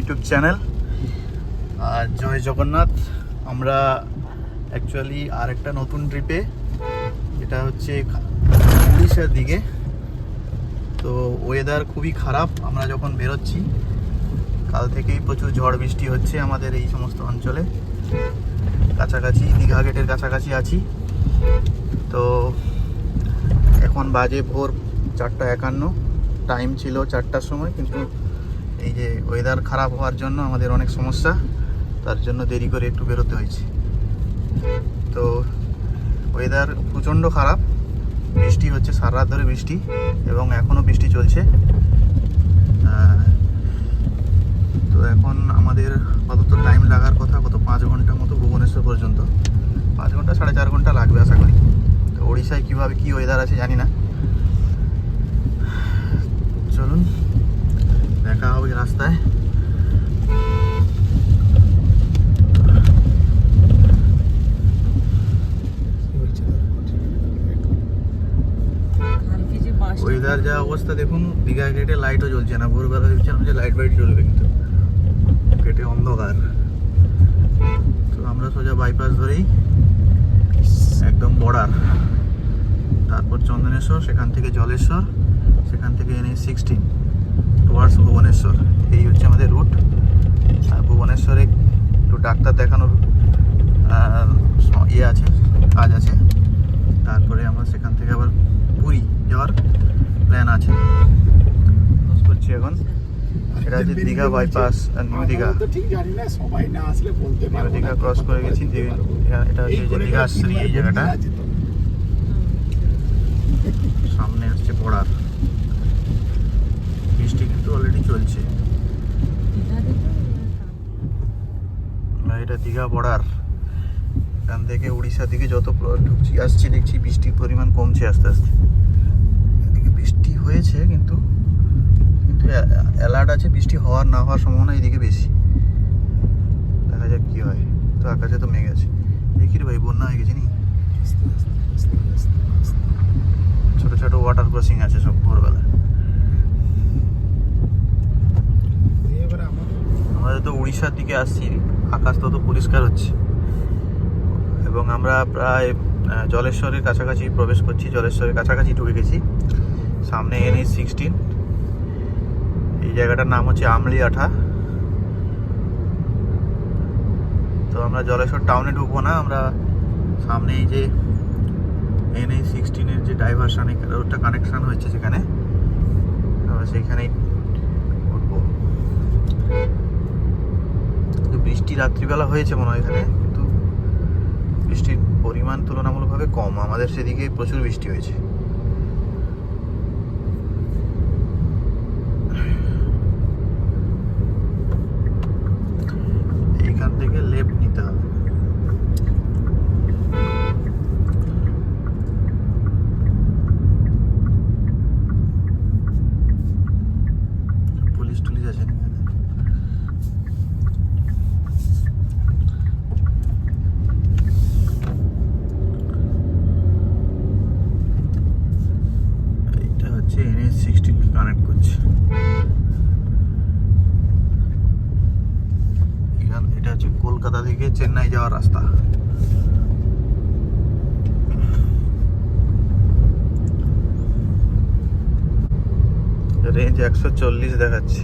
YouTube channel আর জয় জগন্নাথ, আমরা actually আর একটা নতুন ট্রিপে যেটা হচ্ছে উড়িষ্যার দিকে। তো ওয়েদার খুবই খারাপ, আমরা যখন বেরোচ্ছি, কাল থেকেই প্রচুর ঝড় বৃষ্টি হচ্ছে আমাদের এই সমস্ত অঞ্চলে। কাছাকাছি, দীঘা গেটের কাছাকাছি আছি। তো এখন বাজে ভোর চারটা একান্ন। টাইম ছিল চারটার সময়, কিন্তু এই যে ওয়েদার খারাপ হওয়ার জন্য আমাদের অনেক সমস্যা, তার জন্য দেরি করে একটু বেরোতে হয়েছে। তো ওয়েদার প্রচণ্ড খারাপ, বৃষ্টি হচ্ছে, সারা রাত ধরে বৃষ্টি এবং এখনও বৃষ্টি চলছে। তো এখন আমাদের কত টাইম লাগার কথা কত পাঁচ ঘণ্টা মতো ভুবনেশ্বর পর্যন্ত। পাঁচ ঘণ্টা, সাড়ে চার ঘণ্টা লাগবে আশা করি। তো ওড়িশায় কীভাবে কী ওয়েদার আছে জানি না। চলুন। দেখা হবে রাস্তায়। ওয়েদার যা অবস্থা দেখুন দীঘা গেটে লাইটও জ্বলছে না। ভোরবেলা ভেবেছিলাম যে লাইট ফাইট জ্বলবে কিন্তু গেটে অন্ধকার। তো আমরা সোজা বাইপাস ধরেই একদম বর্ডার তারপর চন্দনেশ্বর সেখান থেকে জলেশ্বর সেখান থেকে এনে সিক্সটিন টুয়ার্ডস ভুবনেশ্বর। এই হচ্ছে আমাদের রুট আর ভুবনেশ্বরে একটু ডাক্তার দেখানোর ইয়ে আছে কাজ আছে। তারপরে আমরা সেখান থেকে আবার পুরী যাওয়ার প্ল্যান আছে। করছি এখন। এটা হচ্ছে দীঘা বাইপাস আর new Digha. New Digha cross করে গেছি যে- এটা- হচ্ছে যে দীঘা শ্রী এই জায়গাটা। সামনে হচ্ছে বর্ডার বৃষ্টি কিন্তু অলরেডি চলছে। এটা দীঘা বর্ডার এখান থেকে উড়িষ্যার দিকে যত ঢুকছি, আসছি, দেখছি বৃষ্টির পরিমাণ কমছে আস্তে আস্তে। এদিকে বৃষ্টি হয়েছে কিন্তু কিন্তু অ্যালার্ট আছে, বৃষ্টি হওয়ার, না হওয়ার সম্ভাবনা এদিকে বেশি। দেখা যাক কি হয়। তো আকাশে তো মেঘ আছে। দেখি রে ভাই, বন্যা হয়ে গেছে নি? ছোট ছোট ওয়াটার ক্রসিং আছে সব ভোরবেলা এবারে আমাদের আমাদের তো উড়িষ্যার দিকে আসছি, আকাশ তত পরিষ্কার হচ্ছে। এবং আমরা প্রায় জলেশ্বরের কাছাকাছি প্রবেশ করছি, জলেশ্বরের কাছাকাছি ঢুকে গেছি। সামনে এন এইচ সিক্সটিন এই জায়গাটার নাম হচ্ছে আমলিয়াঠা। তো আমরা জলেশ্বর টাউনে ঢুকবো না, আমরা সামনে এই যে এন এইচ সিক্সটিনের যে ডাইভারশন রোডটা কানেকশান হয়েছে সেখানে। আমরা সেইখানেই উঠবো। বৃষ্টি রাত্রিবেলা হয়েছে মনে হয় এখানে, কিন্তু বৃষ্টির পরিমাণ তুলনামূলকভাবে কম। আমাদের সেদিকে প্রচুর বৃষ্টি হয়েছে। এইখান থেকে লেপ নিতে হবে পুলিশ টুলিশ আছে না এখানে? এইটা হচ্ছে এনএস সিক্সটিন কানেক্ট করছে এখান এটা হচ্ছে কলকাতা থেকে চেন্নাই যাওয়ার রাস্তা রেঞ্জ একশো চল্লিশ দেখাচ্ছে।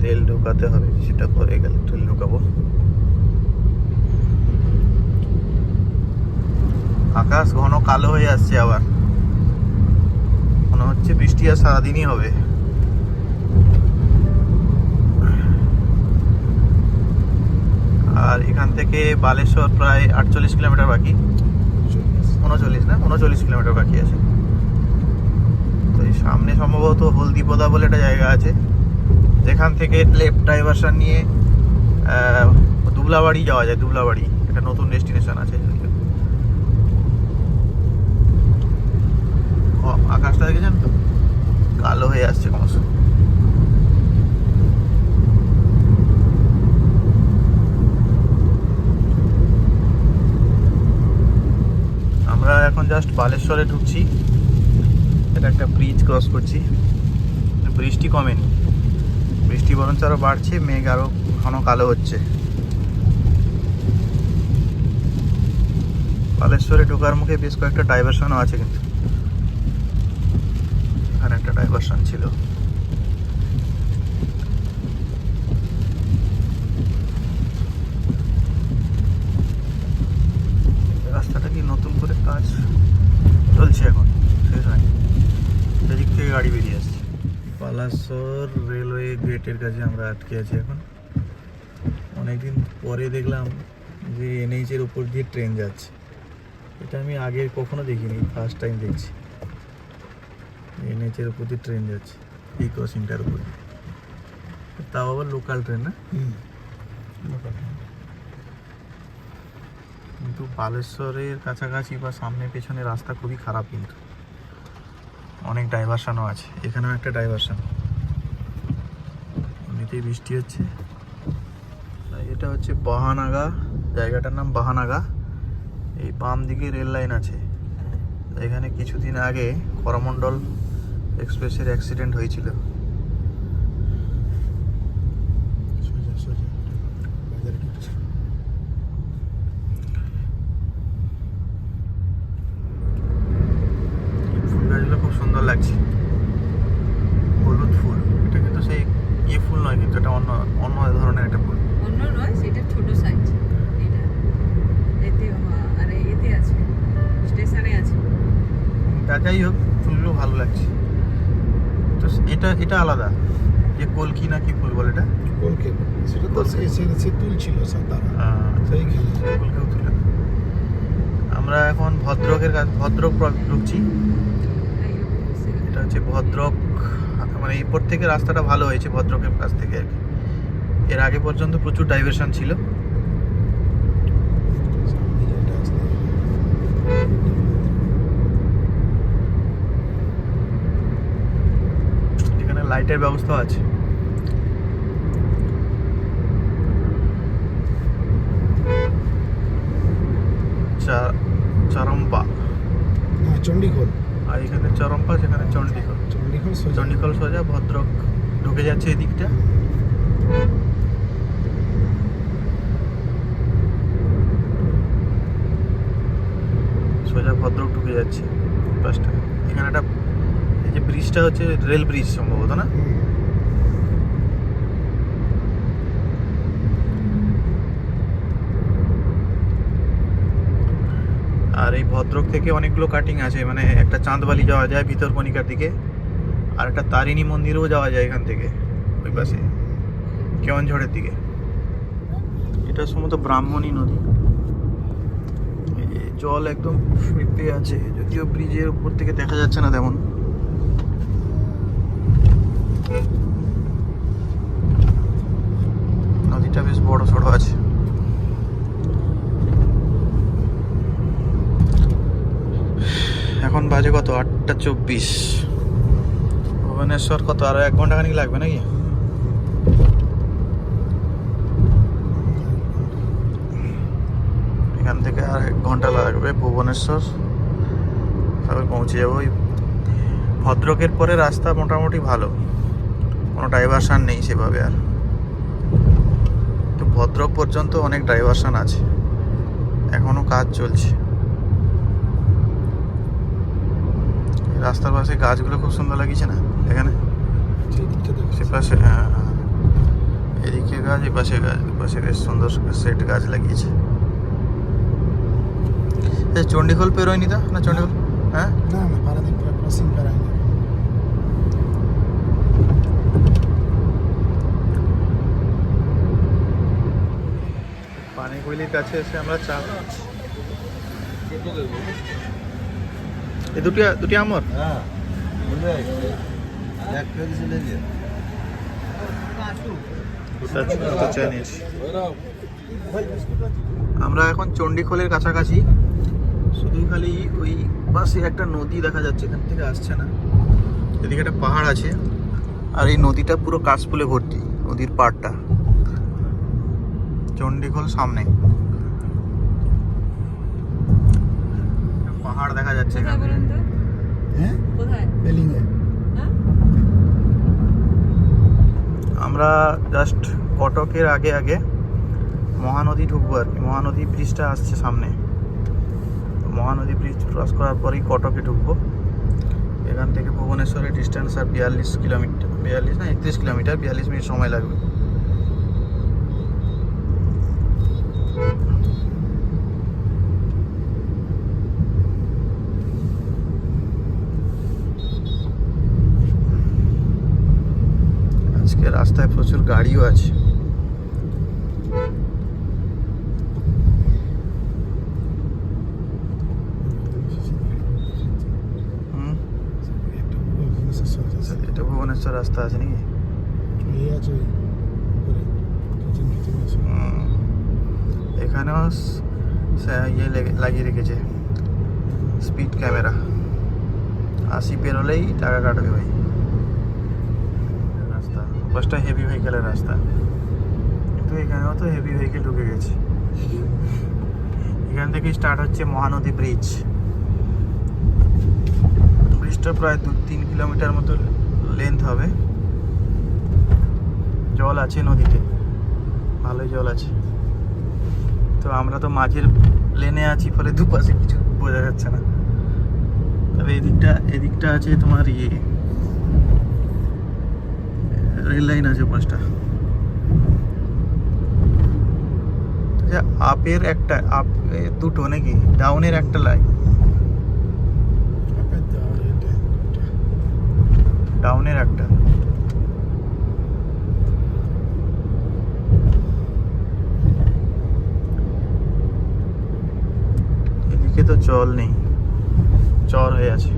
তেল ঢোকাতে হবে সেটা পরে গেলে তেল ঢোকাবো। আকাশ ঘন কালো হয়ে আসছে আবার। মনে হচ্ছে বৃষ্টি আর সারাদিনই হবে। আর এখান থেকে বালেশ্বর প্রায় আটচল্লিশ কিলোমিটার বাকি। উনচল্লিশ। না? উনচল্লিশ কিলোমিটার বাকি আছে। সামনে সম্ভবত হলদিপদা বলে একটা জায়গা আছে। যেখান থেকে লেফট ডাইভারশন নিয়ে দুবলাবাড়ি যাওয়া যায়, দুবলাবাড়ি। একটা নতুন ডেস্টিনেশন আছে। আকাশটা দেখেছেন তো? কালো হয়ে আসছে ক্রমশ আমরা এখন জাস্ট বালেশ্বরে ঢুকছি। এটা একটা ব্রিজ ক্রস করছি। বৃষ্টি কমেনি। বৃষ্টি বরঞ্চ আরও বাড়ছে, মেঘ আরও ঘন কালো হচ্ছে। বালেশ্বরে ঢোকার মুখে বেশ কয়েকটা ডাইভারশনও আছে কিন্তু। এখানে একটা ডাইভারশন ছিল রাস্তাটা কি নতুন করে কাজ চলছে এখন শেষ হয়নি সেদিক থেকে গাড়ি বেরিয়ে আসছে পালাসর রেলওয়ে গেটের কাছে আমরা আটকে আছি এখন। অনেকদিন পরে দেখলাম যে এনএইচের উপর দিয়ে ট্রেন যাচ্ছে। এটা আমি আগে কখনো দেখিনি ফার্স্ট টাইম দেখছি। এনএইচের উপর দিয়ে ট্রেন যাচ্ছে এই ক্রসিংটার উপর তাও আবার লোকাল ট্রেন না? কিন্তু বালেশ্বরের কাছাকাছি বা সামনে পেছনে রাস্তা খুবই খারাপ কিন্তু। অনেক ডাইভারশনও আছে। এখানেও একটা ডাইভারশন এমনিতেই বৃষ্টি হচ্ছে। এটা হচ্ছে বাহানাগা। জায়গাটার নাম বাহানাগা। এই বাম দিকে রেল লাইন আছে। এখানে কিছুদিন আগে করমণ্ডল এক্সপ্রেসের অ্যাক্সিডেন্ট হয়েছিল সোজা সোজা বাজারে ঢুকছে এই ফুল গাছগুলো খুব সুন্দর লাগছে হলুদ ফুল এটা কিন্তু সেই ইয়ে ফুল নয় কিন্তু এটা অন্য অন্য ধরনের একটা ফুল অন্য নয় সেটা ছোট সাইজ এটা এতে আ- আরে এতে আছে স্টেশনে আছে তা যাই হোক ফুলগুলো ভালো লাগছে তো এটা এটা আলাদা যে কলকি না কি ফুল বলে এটা কলকে সেটা তো। সে সে সে তুলছিল সাঁতারা। সেইখানে আমরা এখন ভদ্রকের কাছে ভদ্রক ঢুকছি। এটা হচ্ছে ভদ্রক মানে এরপর থেকে রাস্তাটা ভালো হয়েছে ভদ্রকের কাছ থেকে আর কি। এর আগে পর্যন্ত প্রচুর ডাইভারশন ছিল। এখানে লাইটের ব্যবস্থা আছে চা- চরম্পা না চণ্ডীখোল। আর এখানে চরম্পা সেখানে চণ্ডীখল। চণ্ডীখোল সোজা। চণ্ডীখল সোজা ভদ্রক ঢুকে যাচ্ছে এদিকটা। সোজা ভদ্রক ঢুকে যাচ্ছে। বাসটা এখানে একটা এই যে ব্রিজটা হচ্ছে রেল ব্রিজ সম্ভবত না? আর এই ভদ্রক থেকে অনেকগুলো কাটিং আছে মানে একটা চাঁদবালি যাওয়া যায় ভিতরকণিকার দিকে, আর একটা তারিণী মন্দিরেও যাওয়া যায় এখান থেকে, ওই পাশে কেওয়ানঝড়ের দিকে। এটা সম্ভবত ব্রাহ্মণী নদী। জল একদম ফিরতে আছে, যদিও ব্রিজের উপর থেকে দেখা যাচ্ছে না তেমন। নদীটা বেশ বড় সড়ো আছে। এখন বাজে কত? আটটা চব্বিশ। ভুবনেশ্বর কত? আরও এক ঘণ্টা খানিক লাগবে নাকি? এখান থেকে আর এক ঘণ্টা লাগবে ভুবনেশ্বর। তারপর পৌঁছে যাব। ওই ভদ্রকের পরে রাস্তা মোটামুটি ভালো। কোনো ডাইভারশান নেই সেভাবে আর। তো ভদ্রক পর্যন্ত অনেক ডাইভারশান আছে। এখনও কাজ চলছে। রাস্তার পাশে গাছগুলো খুব সুন্দর লাগিয়েছে না এখানে? সেই দিকটা দেখছি। পাশে হ্যাঁ, হ্যাঁ। এদিকে গাছ এ পাশে গাছ দুপাশে বেশ সুন্দর সেট গাছ লাগিয়েছে। এই চণ্ডীখোল পেরোয়নি তো? না চণ্ডীখোল? হ্যাঁ? না না ক্রসিং পানিগুলির কাছে এসে আমরা চা এ দুটি দুটি আমর? হ্যাঁ আমরা এখন চণ্ডীখোলের কাছাকাছি। শুধু খালি ওই পাশে একটা নদী দেখা যাচ্ছে এখান থেকে আসছে না। এদিকে একটা পাহাড় আছে আর এই নদীটা পুরো কাশফুলে ভর্তি নদীর পাড়টা। চণ্ডীখোল সামনে। পাহাড় দেখা যাচ্ছে এখান। থেকে বলুন তো? হ্যাঁ? কোথায়? বেলিংয়ে। হ্যাঁ? আমরা আমরা জাস্ট কটকের আগে আগে মহানদী ঢুকবো আর কি। মহানদী ব্রিজটা আসছে সামনে। মহানদী ব্রিজ ক্রস করার পরেই কটকে ঢুকবো। এখান থেকে ভুবনেশ্বরের ডিস্টেন্স আর বিয়াল্লিশ কিলোমিটার বিয়াল্লিশ না একত্রিশ কিলোমিটার বিয়াল্লিশ মিনিট সময় লাগবে আজকে রাস্তায় প্রচুর গাড়িও আছে। এটা ভুবনেশ্বর রাস্তা আছে নাকি। এখানেও ইয়ে লাগিয়ে রেখেছে। Speed camera. আশি পেরোলেই টাকা কাটবে ভাই। বাসটা হেভি ভেহিকেলের রাস্তা। কিন্তু এখানেও তো হেভি ভেহিকেল ঢুকে গেছে। এখান থেকে স্টার্ট হচ্ছে মহানদী ব্রিজ ব্রিজটা প্রায় দু তিন কিলোমিটার মতো লেন্থ হবে। জল আছে নদীতে। ভালোই জল আছে। তো আমরা তো মাঝের লেনে আছি, ফলে দুপাশে কিছু বোঝা যাচ্ছে না। তবে এদিকটা এদিকটা আছে তোমার ইয়ে। রেল লাইন আছে পাঁচটা আচ্ছা আপের একটা আপ এ, দুটো নাকি ডাউনের একটা লাইন আপের দেওয়া এটা এটা। ডাউনের একটা এদিকে তো জল নেই চর হয়ে আছে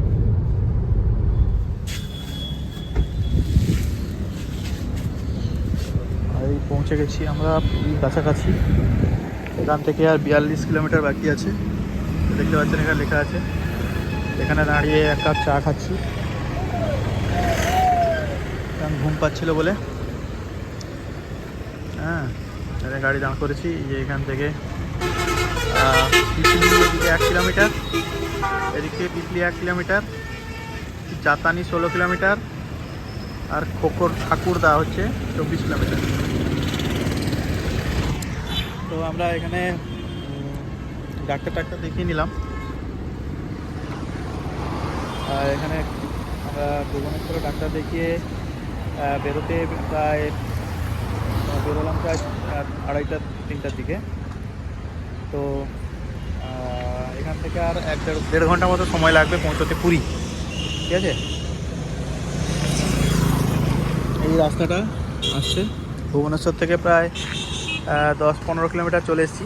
আর এই পৌঁছে গেছি আমরা কাছাকাছি। এখান থেকে আর বিয়াল্লিশ কিলোমিটার বাকি আছে। দেখতে পাচ্ছেন এখানে লেখা আছে। এখানে দাঁড়িয়ে এক কাপ চা খাচ্ছি। কারণ ঘুম পাচ্ছিল বলে। হ্যাঁ গাড়ি দাঁড় করেছি। যে এখান থেকে এক কিলোমিটার। এদিকে পিপলি এক কিলোমিটার। চাতানি ষোলো কিলোমিটার। আর খোকর ঠাকুরদা হচ্ছে চব্বিশ কিলোমিটার। তো আমরা এখানে ডাক্তার টাক্তার দেখিয়ে নিলাম। এখানে আমরা ভুবনেশ্বরে ডাক্তার দেখিয়ে বেরোতে প্রায় বেরোলাম প্রায় আড়াইটা, তিনটার দিকে। তো এখান থেকে আর এক দেড় ঘণ্টা মতো সময় লাগবে পৌঁছতে পুরী। ঠিক আছে? এই রাস্তাটা আসছে ভুবনেশ্বর থেকে প্রায় দশ পনেরো কিলোমিটার চলে এসেছি।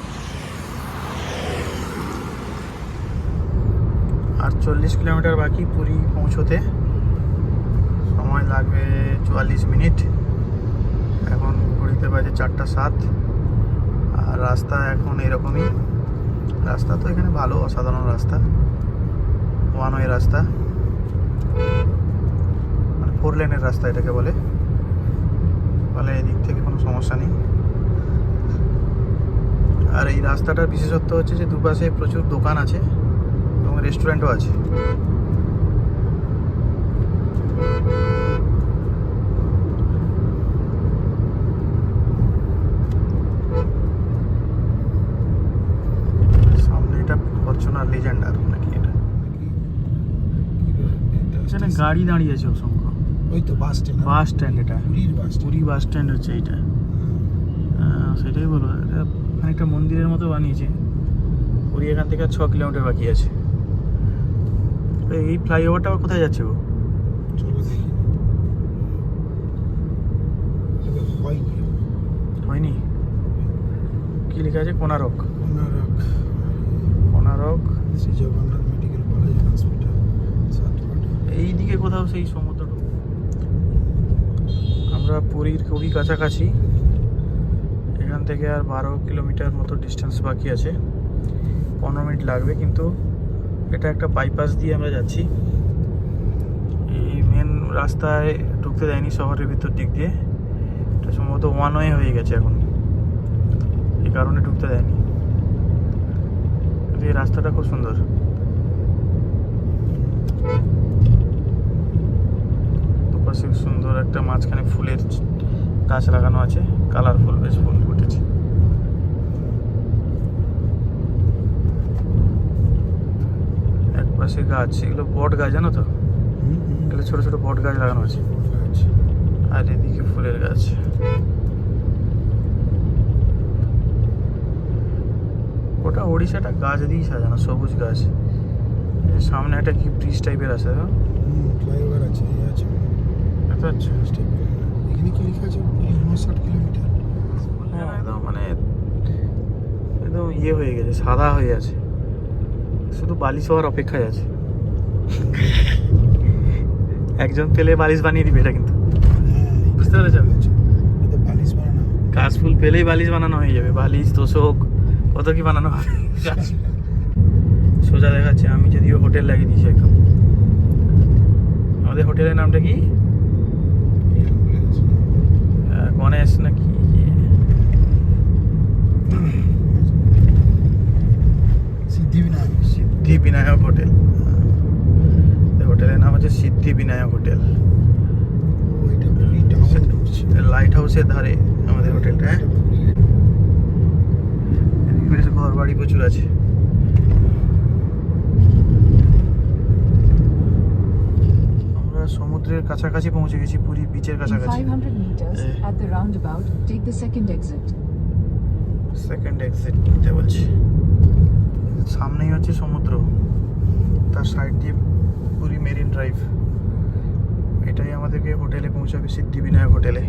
আর চল্লিশ কিলোমিটার বাকি পুরী পৌঁছোতে। সময় লাগবে চুয়াল্লিশ মিনিট। এখন ঘড়িতে বাজে চারটা সাত। আর রাস্তা এখন এরকমই। রাস্তা তো এখানে ভালো, অসাধারণ রাস্তা। ওয়ান ওয়ে রাস্তা। মানে ফোর লেনের রাস্তা এটাকে বলে। ফলে এদিক থেকে কোনো সমস্যা নেই। আর এই রাস্তাটার বিশেষত্ব হচ্ছে যে দুপাশে প্রচুর দোকান আছে এবং রেস্টুরেন্টও আছে। সামনে এটা ফরচুনার লিজেন্ডার নাকি এটা? এখানে গাড়ি দাঁড়িয়ে আছে অসংখ্য। ওই তো বাস স্ট্যান্ড বাস স্ট্যান্ড এটা। পুরীর bus stand. Puri bus stand হচ্ছে আহ, সেটাই বলব। এটা খানিকটা মন্দিরের মতো বানিয়েছে। পুরী এখান থেকে ছ কিলোমিটার বাকি আছে। এই ফ্লাইওভারটা কোথায় যাচ্ছে গো? হয় হয়নি। কি লেখা আছে? Konark Konark Shri Jagannath medical college hospital Satpati এই দিকে কোথাও সেই সমুদ্রটা আমরা পুরীর খুবই কাছাকাছি। থেকে আর বারো কিলোমিটার মতো ডিস্টেন্স বাকি আছে। পনেরো মিনিট লাগবে, কিন্তু এটা একটা বাইপাস দিয়ে আমরা যাচ্ছি। এই মেন রাস্তায় ঢুকতে দেয়নি শহরের ভিতর দিক দিয়ে। এটা সম্ভবত ওয়ান ওয়ে হয়ে গেছে এখন। এই কারণে ঢুকতে দেয়নি। এই রাস্তাটা খুব সুন্দর। দুপাশে সুন্দর একটা মাঝখানে ফুলের গাছ লাগানো আছে। কালারফুল বেশ ফুল ফুটেছে এক পাশে গাছ এগুলো বট গাছ জানো তো। এগুলো ছোট ছোট বট গাছ লাগানো আছে। আর এদিকে ফুলের গাছ। ওটা ওড়িশাটা গাছ দিয়েই সাজানো সবুজ গাছ। সামনে একটা কি ব্রিজ টাইপের আছে ফ্লাইওভার আছে, আছে। এত আচ্ছা স্টেপ। এখানে কি লেখা আছে? উনষাট কিলোমিটার। হ্যাঁ, একদম মানে একদম ইয়ে হয়ে গেছে সাদা হয়ে আছে। শুধু বালিশ হওয়ার অপেক্ষায় আছে। একজন পেলে বালিশ বানিয়ে দিবে এটা কিন্তু। বুঝতে পেরেছ? এটা তো বালিশ বানানো কাশ ফুল পেলেই বালিশ বানানো হয়ে যাবে। বালিশ তোষক কত কি বানানো হবে। সোজা দেখাচ্ছে আমি যদিও হোটেল লাগিয়ে দিয়েছি একদম। আমাদের হোটেলের নামটা কি? গণেশ নাকি সিদ্ধিবিনায়ক সিদ্ধি বিনায়ক হোটেল হোটেলের নাম হচ্ছে সিদ্ধি বিনায়ক হোটেল লাইট হাউসের ধারে আমাদের হোটেলটা হ্যাঁ? ঘর বাড়ি প্রচুর আছে। আমরা সমুদ্রের কাছাকাছি পৌঁছে গেছি পুরী বিচের কাছাকাছি। 500 meters, at the roundabout, take the second exit. বলছি। সামনেই হচ্ছে সমুদ্র। তার সাইড দিয়ে পুরী মেরিন ড্রাইভ। এটাই আমাদেরকে হোটেলে পৌঁছাবে সিদ্ধিবিনায়ক হোটেলে।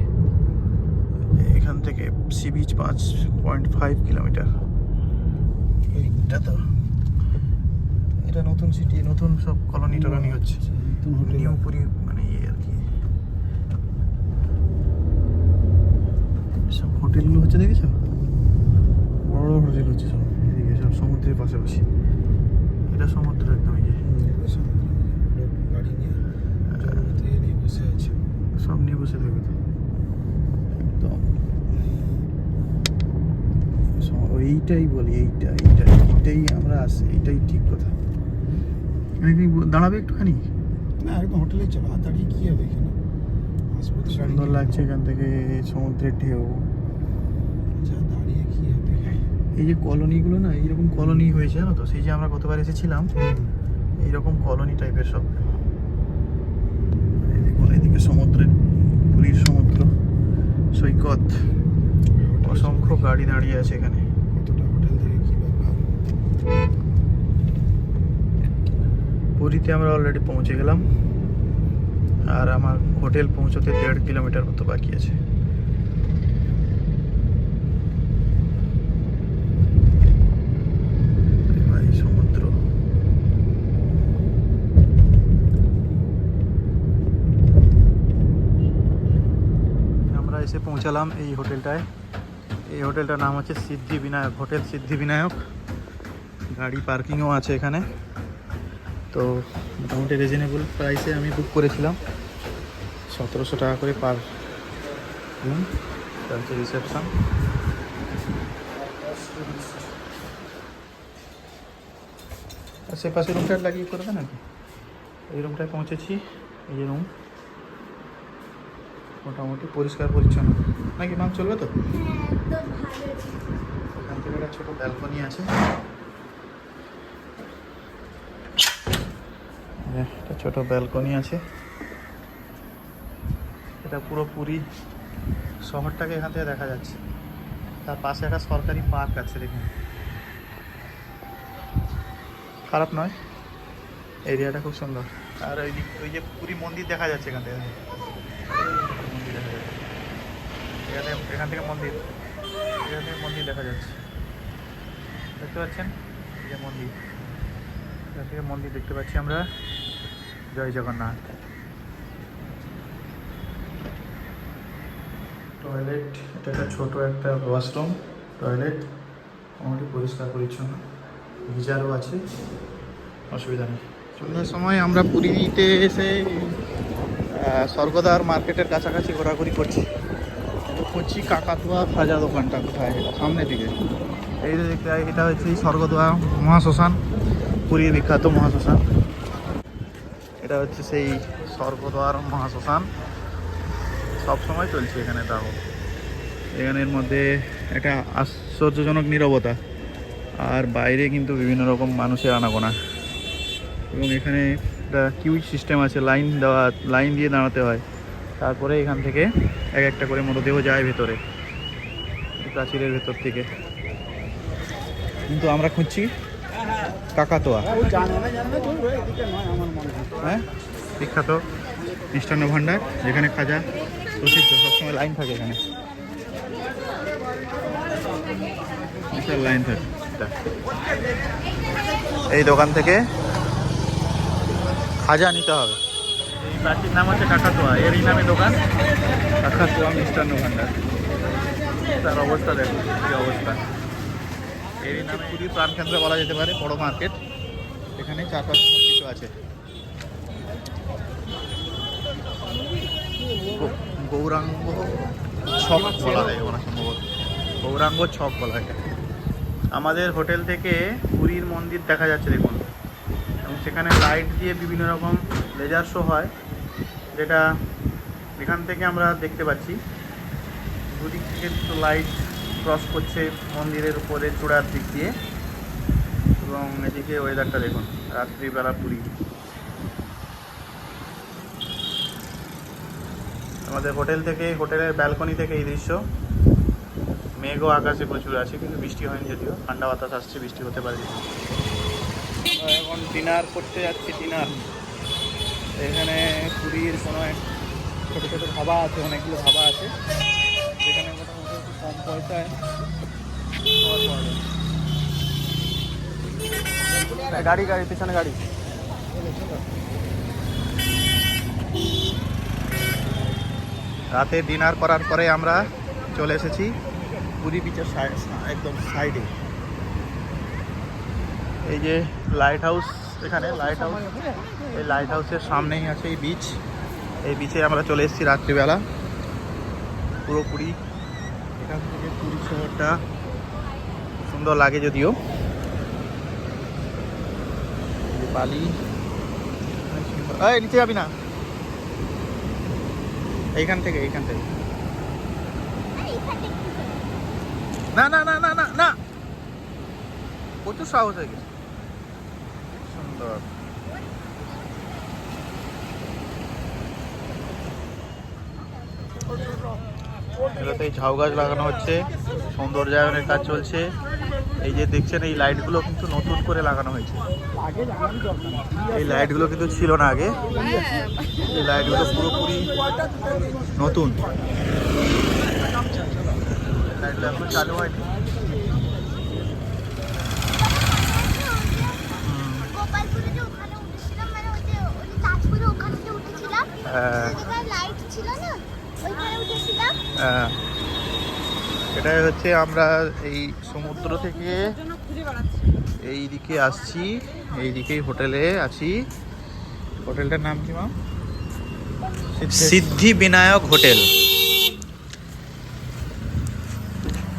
এখান থেকে সি বিচ পাঁচ পয়েন্ট ফাইভ কিলোমিটার এইটা তো। এটা নতুন সিটি নতুন সব কলোনি টলোনি হচ্ছে। নতুন হোটেল নিউ পুরী মানে ইয়ে আর কি। সব হোটেলগুলো হচ্ছে দেখেছ? বড় বড় হোটেল হচ্ছে সব। সমুদ্রের পাশাপাশি। এটা সমুদ্র একদম এই যে। গাড়ি নিয়ে নিয়ে বসে আছে সব নিয়ে বসে থাকবে তো। একদম। এইটাই বলি এইটা এইটাই এইটাই আমরা আসি এইটাই ঠিক কথা। দাঁড়াবে একটুখানি? না একদম হোটেলেই চলো আর দাঁড়িয়ে কি হবে এখানে সুন্দর লাগছে এখান থেকে সমুদ্রের ঢেউ। এই যে কলোনিগুলো না এইরকম কলোনি হয়েছে জানো তো? সেই যে আমরা গতবার এসেছিলাম এইরকম কলোনি টাইপের সব। এদিকে সমুদ্রের পুরীর সমুদ্র সৈকত অসংখ্য গাড়ি দাঁড়িয়ে আছে এখানে। কতটা হোটেল থেকে পুরীতে আমরা অলরেডি পৌঁছে গেলাম আর আমার হোটেল পৌঁছতে দেড় কিলোমিটার মতো বাকি আছে ভাই সমুদ্র আমরা এসে পৌঁছালাম এই হোটেলটায়। এই হোটেলটার নাম হচ্ছে সিদ্ধি বিনায়ক, হোটেল সিদ্ধি বিনায়ক। গাড়ি পার্কিংও আছে এখানে। তো মোটামুটি রিজনেবল প্রাইসে আমি বুক করেছিলাম। সতেরোশো টাকা করে পার রুম হচ্ছে রিসেপশন সে পাশে রুমটা লাগিয়ে করবে নাকি? এই রুমটায় পৌঁছেছি, এই রুম মোটামুটি পরিষ্কার পরিচ্ছন্ন। নাকি ম্যাম চলবে তো? এখান থেকে একটা ছোটো ব্যালকনি আছে। একটা ছোট ব্যালকনি আছে। এটা পুরো পুরী শহরটাকে এখান থেকে দেখা যাচ্ছে। তার পাশে একটা সরকারি পার্ক আছে, দেখুন। খারাপ নয়। এরিয়াটা খুব সুন্দর। আর ওই ওই যে পুরী মন্দির দেখা যাচ্ছে এখান থেকে। এখানে এখান থেকে মন্দির। এখান থেকে মন্দির দেখা যাচ্ছে। দেখতে পাচ্ছেন? এই যে মন্দির। এখান থেকে মন্দির দেখতে পাচ্ছি আমরা। জয় জগন্নাথ। টয়লেট এটা একটা ছোট একটা ওয়াশরুম। টয়লেট মোটামুটি পরিষ্কার পরিচ্ছন্ন। গিজারও আছে। অসুবিধা নেই। সন্ধ্যার সময় আমরা পুরীতে এসে আহ, স্বর্গদ্বার মার্কেটের কাছাকাছি ঘোরাঘুরি করছি। করছি কাকাতুয়া ভাজা দোকানটা কোথায়? এটা সামনের দিকে। এই যে দেখতে এটা হচ্ছে এই স্বর্গদ্বার মহাশ্মশান, পুরীর বিখ্যাত মহাশ্মশান। এটা হচ্ছে সেই স্বর্গদ্বার মহাশ্মশান। সব সময় চলছে এখানে তাও। এখানের মধ্যে একটা আশ্চর্যজনক নীরবতা, আর বাইরে কিন্তু বিভিন্ন রকম মানুষের আনাগোনা। এবং এখানে একটা কিউই সিস্টেম আছে, লাইন দেওয়া, লাইন দিয়ে দাঁড়াতে হয়। তারপরে এখান থেকে এক একটা করে মরদেহ যায় ভেতরে, প্রাচীরের ভেতর থেকে। কিন্তু আমরা খুঁজছি কাকাতোয়া। হ্যাঁ? বিখ্যাত মিষ্টান্ন ভাণ্ডার, যেখানে খাজা প্রসিদ্ধ, সবসময় লাইন থাকে এখানে। লাইন থাকে। এই দোকান থেকে খাজা নিতে হবে। এই নাম হচ্ছে কাকাতোয়া। এরই নামে দোকান। কাকাতোয়া মিষ্টান্ন ভাণ্ডার তার অবস্থা দেখো, কি অবস্থা। এরই নামে পুরীর প্রাণকেন্দ্র বলা যেতে পারে, বড় মার্কেট। এখানে চারপাশে সব কিছু আছে। গৌরাঙ্গ ছক বলা হয় ওরা সম্ভবত। গৌরাঙ্গ ছক বলা হয় আমাদের হোটেল থেকে পুরীর মন্দির দেখা যাচ্ছে, দেখুন। এবং সেখানে লাইট দিয়ে বিভিন্ন রকম লেজার শো হয়, যেটা এখান থেকে আমরা দেখতে পাচ্ছি। দুদিক থেকে দুটো লাইট ক্রস করছে মন্দিরের উপরে চূড়ার দিক দিয়ে। এবং এদিকে ওয়েদারটা দেখুন, রাত্রিবেলা পুরী। আমাদের হোটেল থেকে, হোটেলের ব্যালকনি থেকে এই দৃশ্য। মেঘও আকাশে প্রচুর আছে, কিন্তু বৃষ্টি হয়নি যদিও। ঠান্ডা বাতাস আসছে, বৃষ্টি হতে পারে। এখন ডিনার করতে যাচ্ছি ডিনার এখানে পুরীর কোনো এক ছোটো ছোটো ধাবা আছে, অনেকগুলো ধাবা আছে। যেখানে কম পয়সায়। গাড়ি গাড়ি, পিছনে গাড়ি। রাতে ডিনার করার পরে আমরা চলে এসেছি পুরী বিচের একদম সাইডে এই যে লাইট হাউস এখানে লাইট হাউস এই লাইট হাউসের সামনেই আছে এই বিচ এই বিচে আমরা চলে এসেছি রাত্রিবেলা। পুরোপুরি এখান থেকে পুরী শহরটা সুন্দর লাগে যদিও। বালি। নিচে যাবি না? এইখান থেকে এইখান থেকে। না না না না না না। প্রচুর সাহস হয়ে গেছে। সুন্দর এগুলোতে এই ঝাউ গাছ লাগানো হচ্ছে, সৌন্দর্যায়নের কাজ চলছে। এই যে দেখছেন, এই লাইটগুলো কিন্তু নতুন করে লাগানো হয়েছে। এই লাইটগুলো কিন্তু ছিল না আগে। এই লাইটগুলো পুরোপুরি নতুন। চালু হয়নি। এটাই হচ্ছে আমরা এই সমুদ্র থেকে এই দিকে আসছি এই দিকেই হোটেলে আছি। হোটেলটার নাম কি মা সিদ্ধি বিনায়ক হোটেল।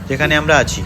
যেখানে আমরা আছি।